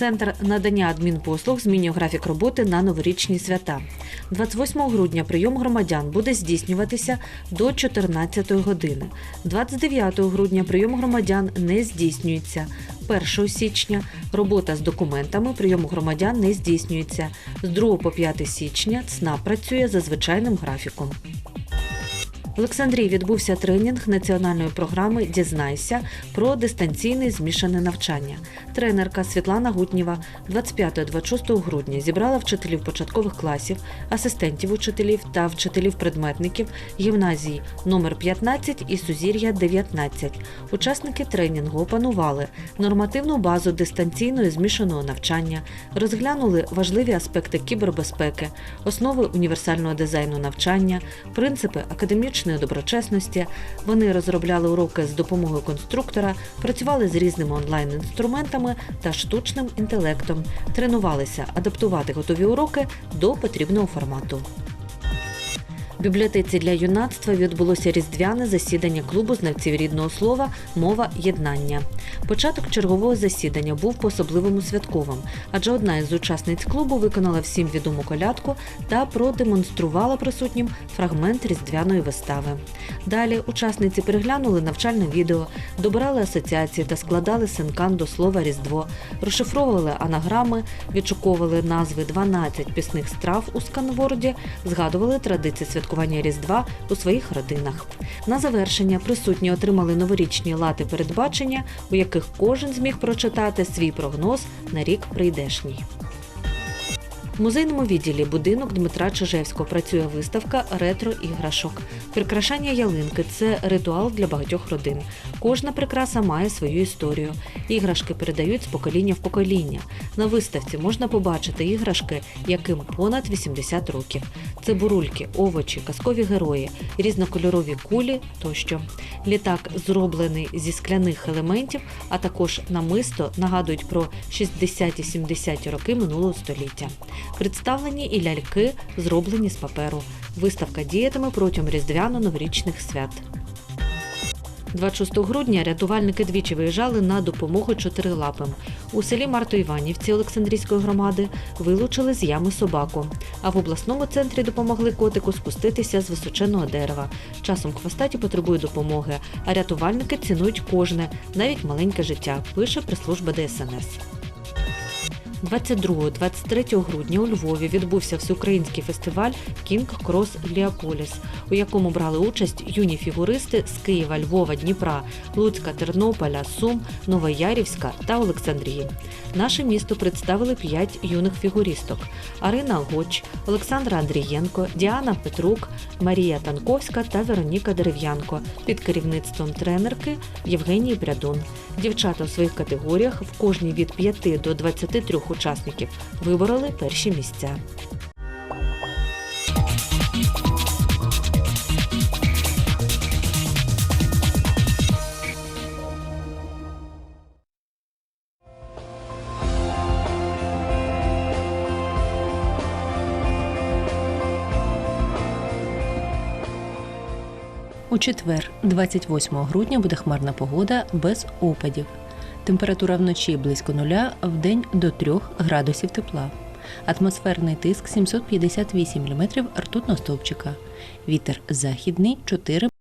Центр надання адмінпослуг змінює графік роботи на новорічні свята. 28 грудня прийом громадян буде здійснюватися до 14 години. 29 грудня прийом громадян не здійснюється. 1 січня робота з документами прийому громадян не здійснюється. З 2 по 5 січня ЦНАП працює за звичайним графіком. Олександрії відбувся тренінг національної програми Дізнайся про дистанційне змішане навчання. Тренерка Світлана Гутнєва 25-26 грудня зібрала вчителів початкових класів, асистентів учителів та вчителів-предметників гімназії номер 15 і Сузір'я 19. Учасники тренінгу опанували нормативну базу дистанційного змішаного навчання, розглянули важливі аспекти кібербезпеки, основи універсального дизайну навчання, принципи академічної доброчесності. Вони розробляли уроки з допомогою конструктора, працювали з різними онлайн-інструментами та штучним інтелектом, тренувалися адаптувати готові уроки до потрібного формату. В бібліотеці для юнацтва відбулося різдвяне засідання клубу знавців рідного слова Мова єднання. Початок чергового засідання був по-особливому святковим, адже одна із учасниць клубу виконала всім відому колядку та продемонструвала присутнім фрагмент різдвяної вистави. Далі учасниці переглянули навчальне відео, добирали асоціації та складали синкан до слова Різдво, розшифровували анаграми, відшуковували назви 12 пісних страв у сканворді, згадували традиції святкування Різдва у своїх родинах. На завершення присутні отримали новорічні лати передбачення, у яких кожен зміг прочитати свій прогноз на рік прийдешній. В музейному відділі будинок Дмитра Чижевського працює виставка ретро іграшок. Прикрашання ялинки це ритуал для багатьох родин. Кожна прикраса має свою історію. Іграшки передають з покоління в покоління. На виставці можна побачити іграшки, яким понад 80 років. Це бурульки, овочі, казкові герої, різнокольорові кулі тощо. Літак зроблений зі скляних елементів, а також намисто нагадують про 60-70 роки минулого століття. Представлені і ляльки, зроблені з паперу. Виставка діятиме протягом різдвяно-новорічних свят. 26 грудня рятувальники двічі виїжджали на допомогу чотирилапим. У селі Марто-Іванівці Олександрійської громади вилучили з ями собаку. А в обласному центрі допомогли котику спуститися з височеного дерева. Часом хвостаті потребує допомоги, а рятувальники цінують кожне, навіть маленьке життя, пише прес-служба ДСНС. 22-23 грудня у Львові відбувся всеукраїнський фестиваль Кінг Крос Ліаполіс, у якому брали участь юні фігуристи з Києва, Львова, Дніпра, Луцька, Тернополя, Сум, Новоярівська та Олександрії. Наше місто представили п'ять юних фігуристок: Арина Гоч, Олександра Андрієнко, Діана Петрук, Марія Танковська та Вероніка Дерев'янко під керівництвом тренерки Євгенії Брядун. Дівчата у своїх категоріях в кожній від 5 до 23 учасників вибороли перші місця. У четвер, 28 грудня, буде хмарна погода без опадів. Температура вночі близько нуля, в день до 3 градусів тепла. Атмосферний тиск 758 мм ртутного стовпчика. Вітер західний 4